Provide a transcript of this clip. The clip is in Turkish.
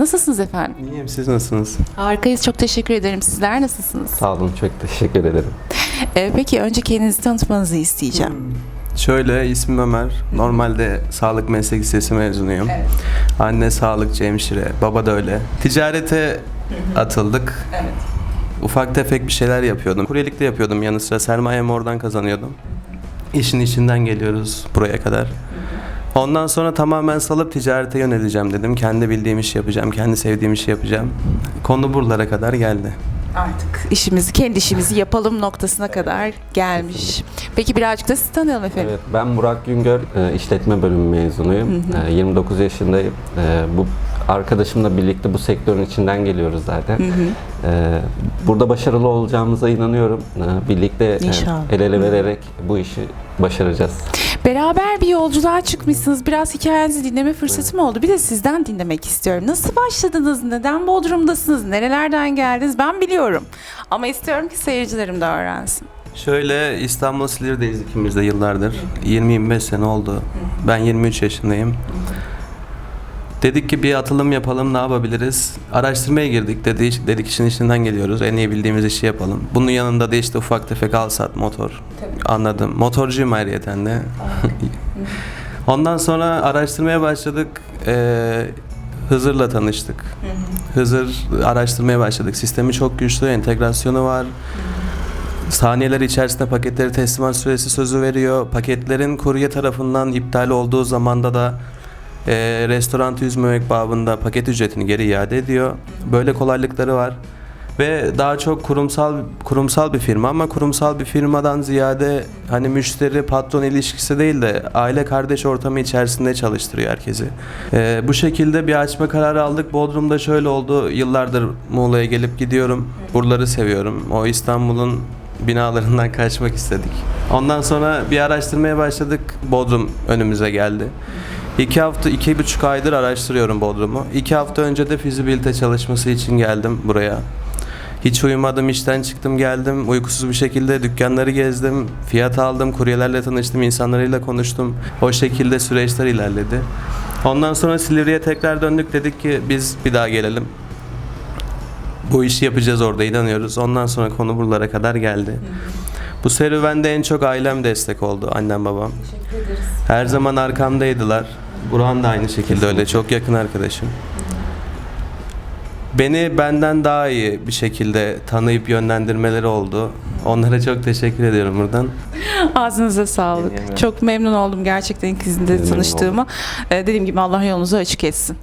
Nasılsınız efendim? İyiyim siz nasılsınız? Harikayız. Çok teşekkür ederim. Sizler nasılsınız? Sağ olun, çok teşekkür ederim. Ee, peki önce kendinizi tanıtmanızı isteyeceğim. Şöyle ismim Ömer. Normalde sağlık meslek lisesi mezunuyum. Evet. Anne sağlıkçı hemşire, baba da öyle. Ticarete atıldık. Evet. Ufak tefek bir şeyler yapıyordum. Kuryelik de yapıyordum yanı sıra. Sermayemi oradan kazanıyordum. İşin içinden geliyoruz buraya kadar. Ondan sonra tamamen salıp ticarete yöneleceğim dedim. Kendi bildiğim işi yapacağım, kendi sevdiğim işi yapacağım. Konu buralara kadar geldi. Artık işimizi, kendi işimizi yapalım noktasına kadar gelmiş. Peki birazcık da sizi tanıyalım efendim. Evet, ben Burak Güngör, e, işletme bölümü mezunuyum. E, 29 yaşındayım. E, Bu arkadaşımla birlikte bu sektörün içinden geliyoruz zaten. E, Burada başarılı olacağımıza inanıyorum. E, Birlikte e, İnşallah. el ele vererek bu işi başaracağız. Beraber bir yolculuğa çıkmışsınız. Biraz hikayenizi dinleme fırsatım oldu. Bir de sizden dinlemek istiyorum. Nasıl başladınız? Neden Bodrum'dasınız? Nerelerden geldiniz? Ben biliyorum. Ama istiyorum ki seyircilerim de öğrensin. Şöyle İstanbul Silivri'deyiz ikimiz de yıllardır. 20-25 sene oldu. Ben 23 yaşındayım. Dedik ki bir atılım yapalım ne yapabiliriz? Araştırmaya girdik dedik, dedik işin içinden geliyoruz. En iyi bildiğimiz işi yapalım. Bunun yanında da işte ufak tefek al sat motor. Anladım. Motorcuyum ayrıyeten de. Ondan sonra araştırmaya başladık. Ee, Hızır'la tanıştık. Hızır araştırmaya başladık. Sistemi çok güçlü, entegrasyonu var. Saniyeler içerisinde paketleri teslimat süresi sözü veriyor. Paketlerin kurye tarafından iptal olduğu zamanda da e, restoran üzmemek babında paket ücretini geri iade ediyor. Böyle kolaylıkları var. Ve daha çok kurumsal kurumsal bir firma ama kurumsal bir firmadan ziyade hani müşteri patron ilişkisi değil de aile kardeş ortamı içerisinde çalıştırıyor herkesi. E, bu şekilde bir açma kararı aldık. Bodrum'da şöyle oldu. Yıllardır Muğla'ya gelip gidiyorum. Buraları seviyorum. O İstanbul'un binalarından kaçmak istedik. Ondan sonra bir araştırmaya başladık. Bodrum önümüze geldi. İki hafta, iki buçuk aydır araştırıyorum Bodrum'u. İki hafta önce de fizibilite çalışması için geldim buraya. Hiç uyumadım, işten çıktım geldim. Uykusuz bir şekilde dükkanları gezdim. Fiyat aldım, kuryelerle tanıştım, insanlarıyla konuştum. O şekilde süreçler ilerledi. Ondan sonra Silivri'ye tekrar döndük. Dedik ki biz bir daha gelelim. Bu işi yapacağız orada inanıyoruz. Ondan sonra konu buralara kadar geldi. Bu serüvende en çok ailem destek oldu. Annem babam. Her zaman arkamdaydılar. Burhan da aynı şekilde öyle. Çok yakın arkadaşım. Beni benden daha iyi bir şekilde tanıyıp yönlendirmeleri oldu. Onlara çok teşekkür ediyorum buradan. Ağzınıza sağlık. Çok memnun oldum gerçekten ikinizin de tanıştığıma. Ee, dediğim gibi Allah yolunuzu açık etsin.